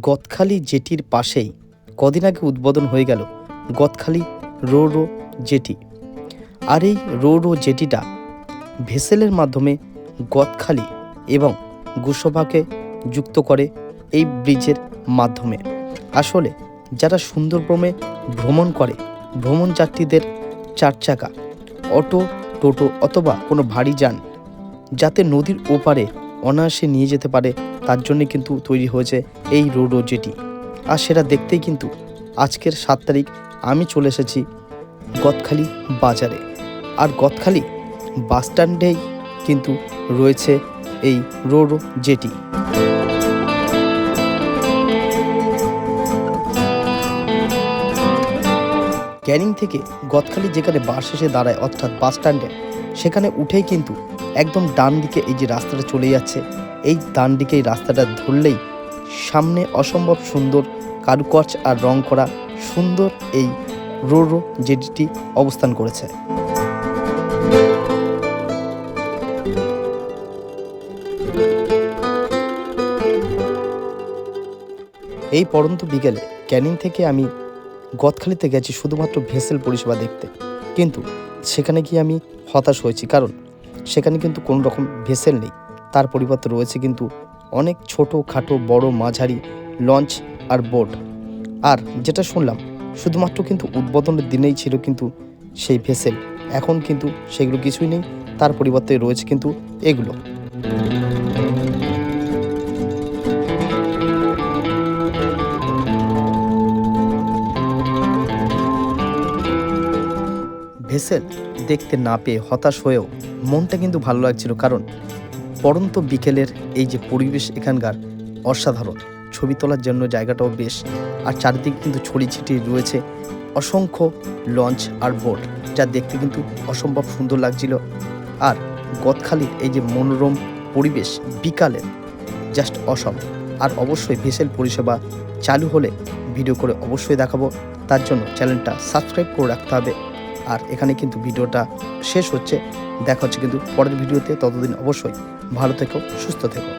গদখালি জেটির পাশেই কদিন আগে উদ্বোধন হয়ে গেল গদখালি রো রো জেটি। আর এই রো রো জেটিটা ভেসেলের মাধ্যমে গদখালি এবং গুসভাকে যুক্ত করে এই ব্রিজের মাধ্যমে। আসলে যারা সুন্দরবনে ভ্রমণ করে, ভ্রমণ যাত্রীদের চার চাকা, অটো, টোটো অথবা কোনো ভারী যান, যাতে নদীর ওপারে অনায়াসে নিয়ে যেতে পারে, তার জন্যে কিন্তু তৈরি হয়েছে এই রোডো জেটি। আর সেটা দেখতেই কিন্তু আজকের সাত তারিখ, আমি চলে এসেছি গদখালি বাজারে। আর গদখালি বাস স্ট্যান্ডেই কিন্তু রয়েছে এই রোডো জেটি। ক্যানিং থেকে গদখালি যেখানে বাস এসে দাঁড়ায়, অর্থাৎ বাস স্ট্যান্ডে, সেখানে উঠেই কিন্তু একদম ডান দিকে এই যে রাস্তাটা চলে যাচ্ছে, এই ডান দিকে এই রাস্তাটা ধরলেই সামনে অসম্ভব সুন্দর কারুকাজ আর রং করা সুন্দর এই রো রো জেটিটি অবস্থান করেছে। এই পরন্ত বিকেলে ক্যানিং থেকে আমি গদখালিতে গেছি শুধুমাত্র ভেসেল পরিষেবা দেখতে। কিন্তু সেখানে গিয়ে আমি হতাশ হয়েছি, কারণ সেখানে কিন্তু কোনো রকম ভেসেল নেই। তার পরিবর্তে রয়েছে কিন্তু অনেক ছোট খাটো বড় মাঝারি লঞ্চ আর বোট। আর যেটা শুনলাম, শুধুমাত্র কিন্তু উদ্বোধনের দিনেই ছিল কিন্তু সেই ভেসেল। এখন কিন্তু সেগুলো কিছুই নেই, তার পরিবর্তে রয়েছে কিন্তু এগুলো। ভেসেল দেখতে না পেয়ে হতাশ হয়েও মনটা কিন্তু ভালো লাগছিল, কারণ পরন্ত বিকেলের এই যে পরিবেশ এখানকার অসাধারণ। ছবি তোলার জন্য জায়গাটাও বেশ, আর চারিদিকে কিন্তু ছড়িয়ে ছিটিয়ে রয়েছে অসংখ্য লঞ্চ আর বোট, যা দেখতে কিন্তু অসম্ভব সুন্দর লাগছিল। আর গদখালির এই যে মনোরম পরিবেশ বিকালের জাস্ট অসম আর অবশ্যই ভেসেল পরিষেবা চালু হলে ভিডিও করে অবশ্যই দেখাবো। তার জন্য চ্যানেলটা সাবস্ক্রাইব করে রাখতে হবে। আর এখানে কিন্তু ভিডিওটা শেষ হচ্ছে। দেখা হচ্ছে কিন্তু পরের ভিডিওতে। ততদিন অবশ্যই ভালো থেকো, সুস্থ থেকো।